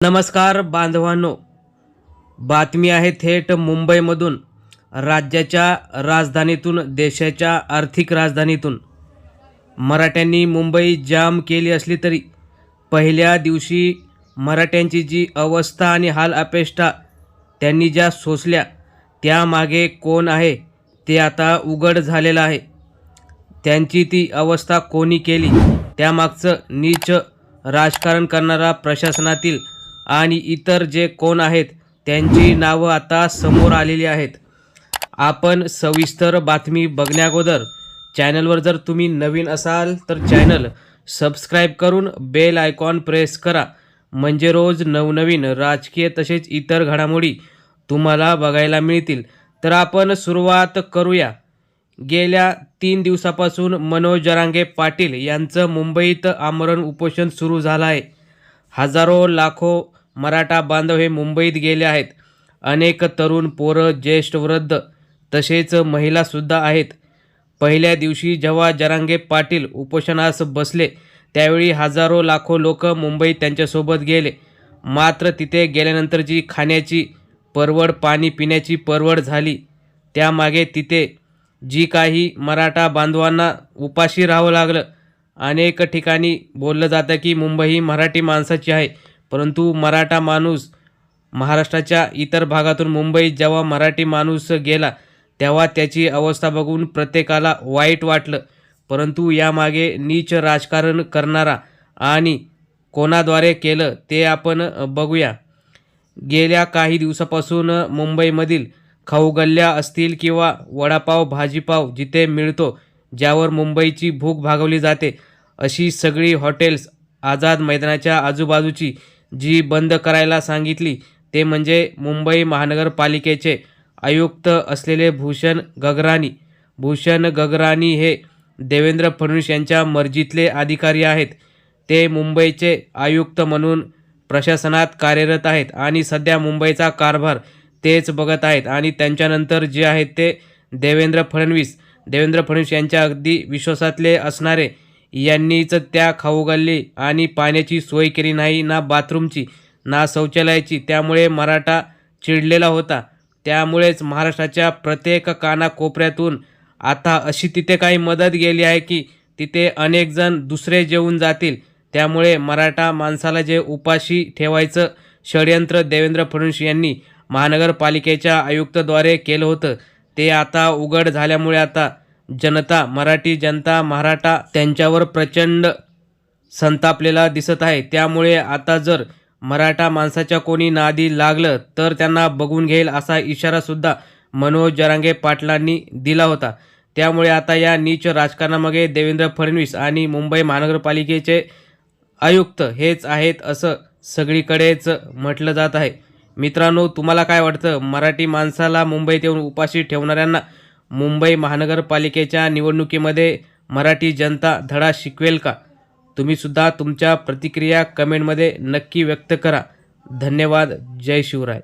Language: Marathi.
नमस्कार बांधवांनो. बातमी आहे थेट मुंबईमधून राज्याच्या राजधानीतून देशाच्या आर्थिक राजधानीतून. मराठ्यांनी मुंबई जाम केली असली तरी पहिल्या दिवशी मराठ्यांची जी अवस्था आणि हाल अपेष्टा त्यांनी ज्या सोसल्या त्यामागे कोण आहे ते आता उघड झालेलं आहे. त्यांची ती अवस्था कोणी केली त्यामागचं नीच राजकारण करणारा प्रशासनातील आणि इतर जे कोण आहेत त्यांची नावं आता समोर आलेली आहेत. आपण सविस्तर बातमी बघण्याअगोदर चॅनलवर जर तुम्ही नवीन असाल तर चॅनल सबस्क्राईब करून बेल आयकॉन प्रेस करा. म्हणजे रोज नवनवीन राजकीय तसेच इतर घडामोडी तुम्हाला बघायला मिळतील. तर आपण सुरुवात करूया. गेल्या तीन दिवसापासून मनोज जरांगे पाटील यांचं मुंबईत आमरण उपोषण सुरू झालं आहे हजारो लाखो मराठा बांधव हे मुंबईत गेले आहेत. अनेक तरुण पोरं ज्येष्ठ वृद्ध तसेच महिलासुद्धा आहेत. पहिल्या दिवशी जेव्हा जरांगे पाटील उपोषणास बसले त्यावेळी हजारो लाखो लोक मुंबईत त्यांच्यासोबत गेले. मात्र तिथे गेल्यानंतर जी खाण्याची परवड पाणी पिण्याची परवड झाली. त्यामागे तिथे जी काही मराठा बांधवांना उपाशी राहावं लागलं. अनेक ठिकाणी बोललं जातं की मुंबई ही मराठी माणसाची आहे. परंतु मराठा माणूस महाराष्ट्राच्या इतर भागातून मुंबईत जेव्हा मराठी माणूस गेला तेव्हा त्याची अवस्था बघून प्रत्येकाला वाईट वाटलं. परंतु यामागे नीच राजकारण करणारा आणि कोणाद्वारे केलं ते आपण बघूया. गेल्या काही दिवसापासून मुंबईमधील खाऊगल्ल्या असतील किंवा वडापाव भाजीपाव जिथे मिळतो ज्यावर मुंबईची भूक भागवली जाते अशी सगळी हॉटेल्स आझाद मैदानाच्या आजूबाजूची जी बंद करायला सांगितली ते म्हणजे मुंबई महानगरपालिकेचे आयुक्त असलेले भूषण गगराणी. भूषण गगराणी हे देवेंद्र फडणवीस यांच्या मर्जीतले अधिकारी आहेत. ते मुंबईचे आयुक्त म्हणून प्रशासनात कार्यरत आहेत आणि सध्या मुंबईचा कारभार तेच बघत आहेत आणि त्यांच्यानंतर जे आहेत ते देवेंद्र फडणवीस. देवेंद्र फडणवीस यांच्या अगदी विश्वासातले असणारे यांनीच त्या खाऊ खाऊगल्ली आणि पाण्याची सोय केली नाही ना बाथरूमची ना शौचालयाची. त्यामुळे मराठा चिडलेला होता. त्यामुळेच महाराष्ट्राच्या प्रत्येक कानाकोपऱ्यातून आता अशी तिथे काही मदत गेली आहे की तिथे अनेकजण दुसरे जेवून जातील. त्यामुळे मराठा माणसाला जे उपाशी ठेवायचं षडयंत्र देवेंद्र फडणवीस यांनी महानगरपालिकेच्या आयुक्तद्वारे केलं होतं ते आता उघड झाल्यामुळे आता जनता मराठी जनता मराठा त्यांच्यावर प्रचंड संतापलेला दिसत आहे. त्यामुळे आता जर मराठा माणसाच्या कोणी नादी लागलं तर त्यांना बघून घेईल असा इशारासुद्धा मनोज जरांगे पाटलांनी दिला होता. त्यामुळे आता या नीच राजकारणामागे देवेंद्र फडणवीस आणि मुंबई महानगरपालिकेचे आयुक्त हेच आहेत असं सगळीकडेच म्हटलं जात आहे. मित्रांनो तुम्हाला काय वाटतं? मराठी माणसाला मुंबईत येऊन उपाशी ठेवणाऱ्यांना मुंबई महानगरपालिकेच्या निवडणुकीमध्ये मराठी जनता धडा शिकवेल का? तुम्हीसुद्धा तुमच्या प्रतिक्रिया कमेंटमध्ये नक्की व्यक्त करा. धन्यवाद. जय शिवराय.